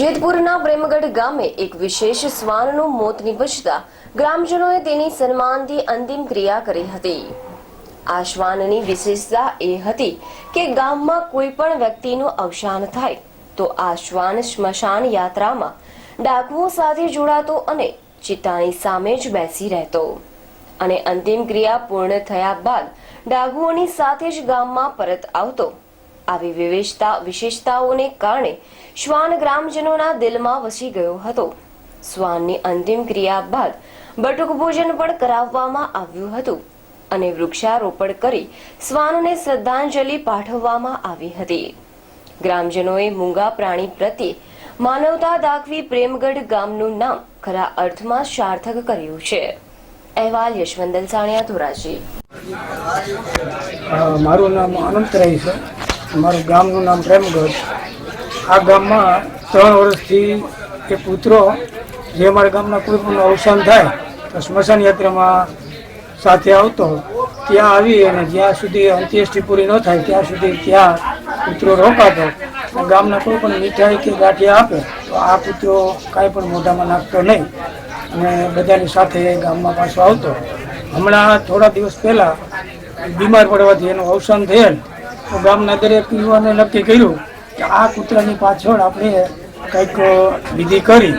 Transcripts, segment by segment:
જેતપુરના પ્રેમગઢ ગામે એક વિશેષ શ્વાનનું મોત નિપજતા ગ્રામજનોએ તેની સન્માનથી અંતિમ ક્રિયા કરી હતી. આ શ્વાનની વિશેષતા એ હતી કે ગામમાં કોઈ પણ વ્યક્તિનું અવસાન થાય તો આ શ્વાન સ્મશાન યાત્રામાં ડાકુઓ સાથે જોડાતો અને ચિતાની સામે જ બેસી રહેતો. અને અંતિમ ક્રિયા પૂર્ણ થયા બાદ ડાઘુઓની સાથે જ ગામમાં પરત આવતો આવી વિશેષતા વિશેષતાઓને કારણે શ્વાન ગ્રામજનોના દિલમાં વસી ગયો હતો. શ્વાનની અંતિમ ક્રિયા બાદ બટુક ભોજન પણ કરાવવામાં આવ્યું હતું અને વૃક્ષારોપણ કરી શ્વાનને શ્રદ્ધાંજલિ પાઠવવામાં આવી હતી. ગ્રામજનોએ મૂંગા પ્રાણી પ્રત્યે માનવતા દાખવી પ્રેમગઢ ગામનું નામ ખરા અર્થમાં સાર્થક કર્યું છે. અહેવાલ યશવંત દલસાણિયા ધોરાજી. મારું નામ અનંતરાય છે. મારું ગામનું નામ પ્રેમગઢ. આ ગામમાં ત્રણ વર્ષથી એ પુત્રો, જે અમારા ગામના કોઈ અવસાન થાય, તો સ્મશાન યાત્રામાં સાથે આવતો, ત્યાં આવી અને જ્યાં સુધી અંત્યેષ્ટિ પૂરી ન થાય, ત્યાં સુધી ત્યાં પુત્રો રોકાતો. ગામના કોઈ પણ મીઠાઈ કે ગાંઠિયા આપે, તો આ પુત્રો કાંઈ પણ મોઢામાં નાખતો નહીં. અને બધાની સાથે ગામમાં પાછો આવતો. હમણાં થોડા દિવસ પહેલાં બીમાર પડવાથી એનું અવસાન થયેલ. તો ગામના દરેક યુવાને નક્કી કર્યું કે આ કૂતરાની પાછળ આપણે કંઈક વિધિ કરી,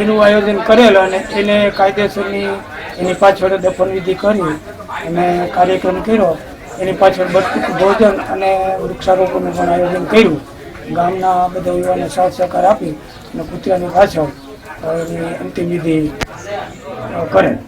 એનું આયોજન કરેલ અને એને કાયદેસરની એની પાછળ દફન વિધિ કરી અને કાર્યક્રમ કર્યો. એની પાછળ બટકુક ભોજન અને વૃક્ષારોપણનું પણ આયોજન કર્યું. ગામના બધા યુવાને સાથ સહકાર આપી અને કૂતરાની પાછળ એની અંતિમ વિધિ કરે.